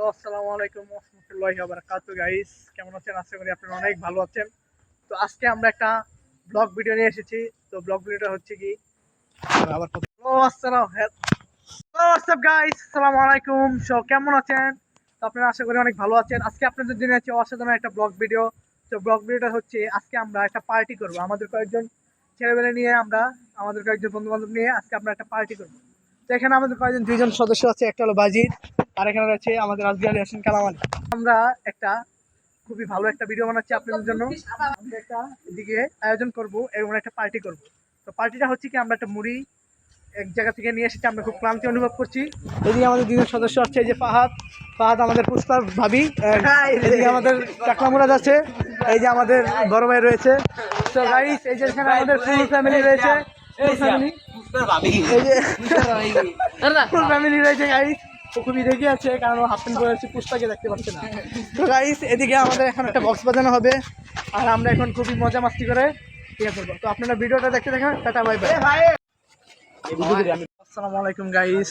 Hello আসসালামু আলাইকুম রহমতুল্লাহি বারাকাতু গাইস কেমন আছেন? আশা করি আপনারা অনেক ভালো আছেন। তো আজকে আমরা একটা ব্লগ ভিডিও নিয়ে এসেছি। তো ব্লগ ভিডিওটা হচ্ছে কি? আবার হ্যালো আসসালাম হোয়াটসঅ্যাপ গাইস আসসালামু আলাইকুম। সো কেমন আছেন? তো আপনারা আশা করি অনেক ভালো আছেন। আজকে আপনাদের জন্য অসাধারণ একটা ব্লগ ভিডিও তো ব্লগ ভিডিওটা হচ্ছে আজকে আমরা একটা পার্টি করব। আমাদের কয়েকজন ছেলেবেলে নিয়ে আমরা আমাদের কয়েকজন বন্ধু বান্ধব নিয়ে আজকে আমরা একটা পার্টি করব। তো এখানে আমাদের কয়েকজন দুইজন সদস্য আছে। একটা হলো বাজিদ আর এখানে রয়েছে আমাদের আজকে আলী হোসেন কালামাল আমরা একটা খুবই ভালো একটা ভিডিও বানাচ্ছি আপনাদের জন্য। আমরা একটা এদিকে আয়োজন করব এবং একটা পার্টি করব। তো পার্টিটা হচ্ছে কি আমরা একটা মুড়ি এক জায়গা থেকে নিয়ে এসেছি আমরা খুব ক্লান্তি অনুভব করছি। এদিকে আমাদের দুজন সদস্য আছে এই যে ফাহাদ। ফাহাদ আমাদের পুষ্পার ভাবি এদিকে আমাদের চাকলা মুরাদ আছে এই যে আমাদের বড় ভাই রয়েছে। তো গাইস এই যে এখানে আমাদের ফুল ফ্যামিলি রয়েছে। এই যে ফুল ফ্যামিলি রয়েছে গাইস ও খুবই রেগে আছে কারণ ও হাফ প্যান্ট পরে আছে পুষ্পাকে দেখতে পাচ্ছে না। তো গাইস এদিকে আমাদের এখন একটা বক্স বাজানো হবে আর আমরা এখন খুবই মজা মাস্তি করে ইয়ে করব। তো আপনারা ভিডিওটা দেখতে দেখেন টাটা বাই বাই আসসালামু আলাইকুম গাইস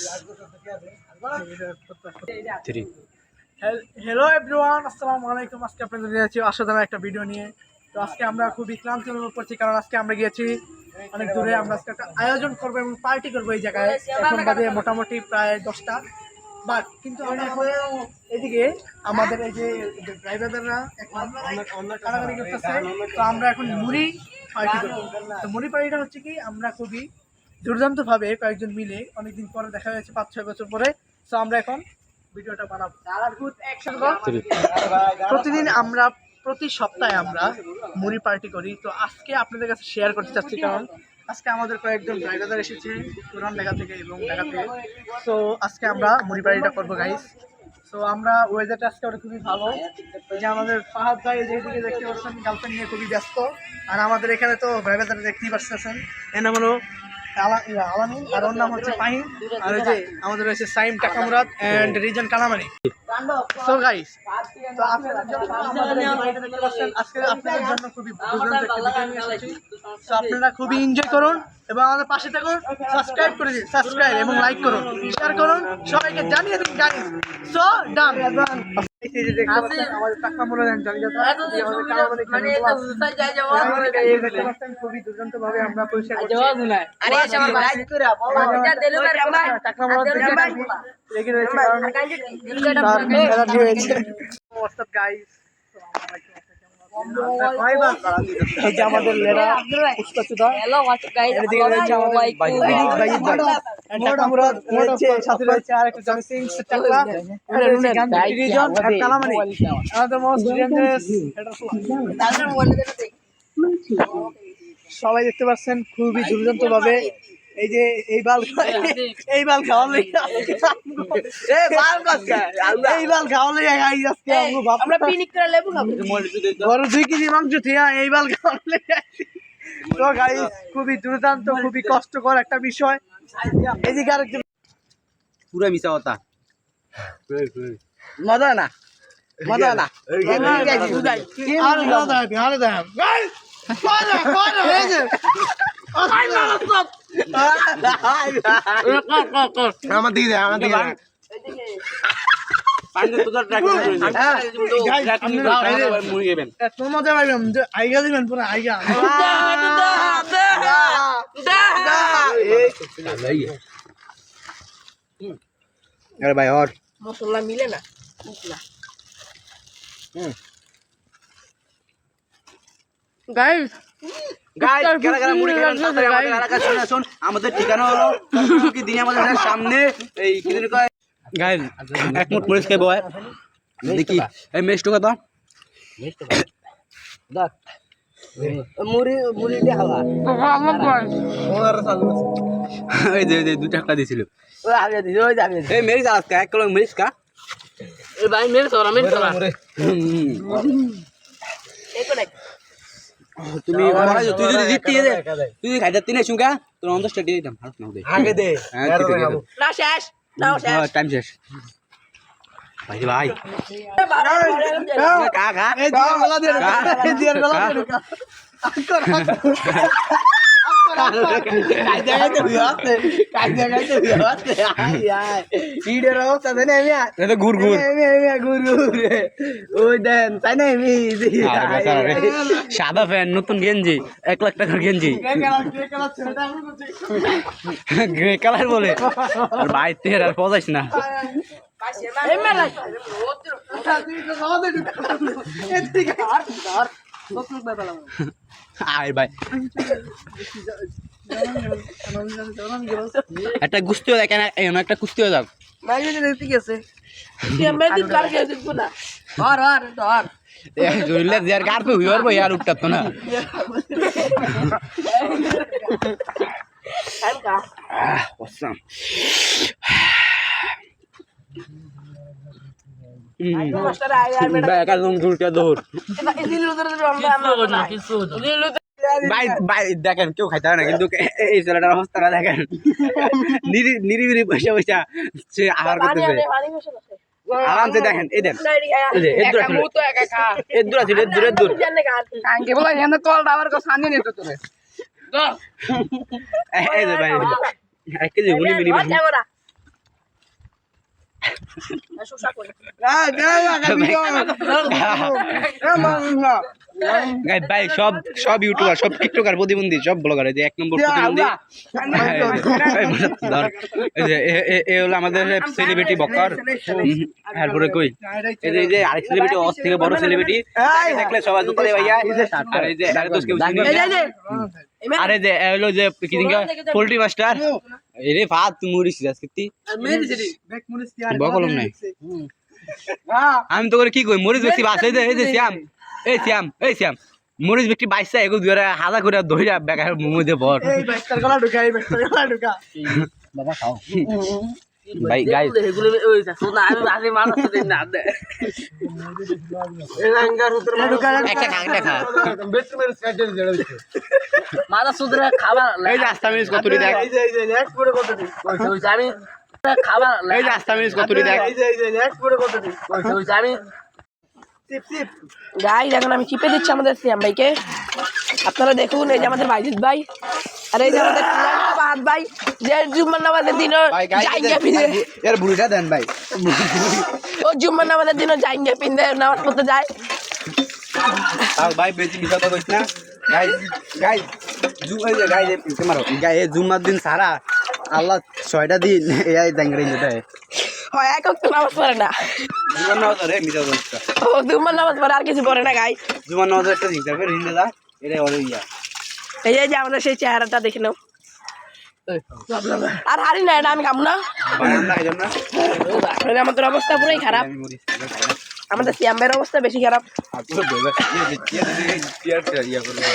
হ্যালো এভরিওয়ান আসসালামু আলাইকুম আজকে আপনাদের যাচ্ছি অসাধারণ একটা ভিডিও নিয়ে। তো আজকে আমরা খুবই ক্লান্তি অনুভব করছি কারণ আজকে আমরা গিয়েছি অনেক দূরে। আমরা আজকে একটা আয়োজন করব এবং পার্টি করব এই জায়গায়। এখন বাজে মোটামুটি প্রায় দশটা। বাট কিন্তু আমরা এদিকে আমাদের এই যে ড্রাইভাররা এখন কারাগারি করতেছে তো আমরা এখন মুড়ি পার্টি করব। তো মুড়ি পার্টিটা হচ্ছে কি আমরা খুবই দুর্দান্তভাবে কয়েকজন মিলে অনেকদিন পরে দেখা যাচ্ছে পাঁচ ছয় বছর পরে। তো আমরা এখন ভিডিওটা বানাবো। প্রতিদিন আমরা প্রতি সপ্তাহে আমরা মুড়ি পার্টি করি। তো আজকে আপনাদের কাছে শেয়ার করতে চাচ্ছি কারণ আজকে আমাদের কয়েকজন ড্রাইভার এসেছে পুরান ঢাকা থেকে এবং ঢাকা থেকে। সো আজকে আমরা মুড়ি পার্টিটা করব গাইস সো আমরা ওয়েদারটা আজকে ওটা খুবই ভালো। যে আমাদের ফাহাদ ভাই যেদিকে দেখতে পাচ্ছেন গার্লফ্রেন্ড নিয়ে খুবই ব্যস্ত। আর আমাদের এখানে তো ড্রাইভার দেখতেই পাচ্ছেন এর নাম হলো আলা- আলামিন। আর ওর নাম হচ্ছে ফাহিম। আর ওই যে আমাদের রয়েছে সাইম টাকামুরাদ অ্যান্ড রিজন কালামানি। সো গাইস তো আপনাদের জন্য আমাদের দেখতে পাচ্ছেন, আজকে আপনাদের জন্য খুবই দুর্দান্ত একটা ভিডিও নিয়ে এসেছি। তো আপনারা খুবই এনজয় করুন এবং আমাদের পাশে থাকুন সাবস্ক্রাইব করে দিন সাবস্ক্রাইব এবং লাইক করুন শেয়ার করুন সবাইকে জানিয়ে দিন গাইস সো ডান আমাদের জলিজাতা, আমাদের কালামানি মানে খুবই দুর্দান্ত ভাবে আমরা পরিষ্কার করছি। এই যে আমাদের লেডা হ্যালো হোয়াটসঅ্যাপ গাইস এদিকে রয়েছে আমাদের বাইক সবাই দেখতে পাচ্ছেন খুবই দুর্দান্ত ভাবে এই যে এই বাল এই বাল খাওয়া লেগে এই বাল খাওয়া লেগে গাইস আজকে আমরা করে লেবু খাব। বড় দুই কেজি মাংস থিয়া এই বাল লেগে তো গাইস খুবই দুর্দান্ত খুবই কষ্টকর একটা বিষয়। এদিকে আরেকজন পুরা মিশা কথা। মজা না? মজা না? আরে গাইস মজা মজা এই আমার দিকে দেয় আমার দিকে দেয় এত মজা পাইলাম যে আইগা দিবেন পুরো আইগা। আরে ভাই और মশলা মিলে না গাইস আমাদের ঠিকানা হলো কি আমাদের সামনে এই কি দিন কয় এক মুঠ মরিচ খাইবো দেখি এই দুই টাকা দিছিল মেরিচ আজকে এক কিলো মেরিচ কা এ ভাই মেরে সরা মেরে সরা এই কোনে তুমি তুই যদি দিতে দে। তুই যদি খাইতে তিনে শুকা তোর অন্ত স্টাডি দিতাম ভালো নাও দে আগে দে। না শেষ। নাও শেষ। টাইম শেষ। ভাই। ভাই কা খা খা। এই দিয়ার গলা দিয়ে ঢোকা, এই দিয়ে গলা এটা ঘুর ঘুর আমি আমি ঘুর ঘুর ওই দেন তাই না আমি সাদা ফ্যান নতুন গেঞ্জি এক লাখ টাকার গেঞ্জি গ্রে কালার বলে ভাই তের আর পজাইস না আয় ভাই। একটা কুস্তিও দেখেন এমন একটা কুস্তিও যাক জুইলে যার কার পে হুইয়ার ভাই আর উঠতাত না। আহ ভাই একদম ঝুলটা দৌড় ভাই ভাই দেখেন কেউ খাইতে না কিন্তু এই ছেলেটার অবস্থাটা দেখেন। নিরি- নিরিবিলি পয়সা পয়সা সে আহার করতেছে। আরামসে দেখেন এই দেন। এর দূর আছে, এর দূর এর দূর, এর দূর। এ- এই যে ভাই, এক কেজি গুলি মিনি। গাই ভাই সব সব ইউটিউবার সব টিকটকার প্রতিবন্ধী সব ব্লগার যে এক নম্বর প্রতিবন্ধী। এই ধর, এই যে এ- হলো আমাদের সেলিব্রিটি বকার তারপরে কই? এই যে আরেক সেলিব্রিটি অস থেকে বড় সেলিব্রিটি দেখলে সবাই জুতা দিয়ে ভাইয়া। আর এই যে আরে তো কেউ চিনি? না। আরে যে হলো যে কি পোল্ট্রি মাস্টার। এই রে ভাত মুড়ি সিরাজ কিতি বকলম নাই। আমি তো করে কি কই মরিচ ব্যক্তি বাস এই যে এই যে শ্যাম। এই শ্যাম এই শ্যাম। মরিচ ব্যক্তি বাইসা এগো দুয়ারে হাজা করে ধইরা বেকার মোমো দে বর। এই ব্যাগটার গলা ঢুকা এই ব্যাগটার গলা ঢুকা। ভাই গাইস মাথা সুদরে খাবার এই যে আস্তা মিনিট কতটি দেখ এই যে এই যে নেক্সট পুরো কত দিন আমি খাবার এই যে আস্তা মিনিট কতটি দেখ এই যে এই যে নেক্সট পুরো কত দিন আমি গাইজ এখন আমি চিপে দিচ্ছি আমাদের সিয়াম ভাইকে। আপনারা দেখুন এই যে আমাদের বাইজিৎ ভাই। আর এই যে আমাদের বাহাদ ভাই যে জুম্মার নামাজের দিনও জাইঙ্গা পিঁধে। এর বুড়িটা দেন ভাই। ও জুম্মার নামাজের দিনও জাইঙ্গা পিঁধে নামাজ পড়তে যায়। আর ভাই বেশি বিষয় কইছ না। গাইস গাইস জুম এই যে গাইস এই পিছে মারো। গাই জুম্মার দিন সারা আল্লাহ ছয়টা দিন এই যেতে হয় এক তো নামাজ পড়ে না। জুমার নামাজ মিটা দোস্ত ও জুম্মার নামাজ পড়ে আর কিছু পড়ে না গাই। জুমার নামাজ একটা দিন যাবে হিন্দে দা এটা অনেক ইয়া। এই যে- আমাদের সেই চেহারাটা দেখে নাও। আর হারি না এটা আমি খাব না। আমাদের অবস্থা পুরাই খারাপ। আমাদের সিয়াম অবস্থা বেশি খারাপ।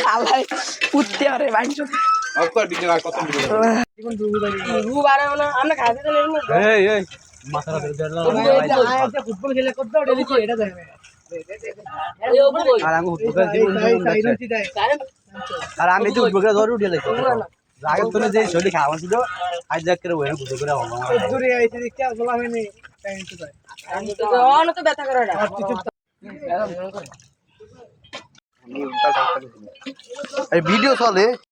আল্লাহ উঠতে পারে আর কত আমরা খাইতে ফুটবল খেলে এটা আর আমি ফুটবল আর আমি তো ফুটবল ধরে উঠে লাগছি আগে তো যে শরীর খাওয়া ছিল আজ যাক করে দূরে দেখতে তো ব্যথা করে ভিডিও চলে।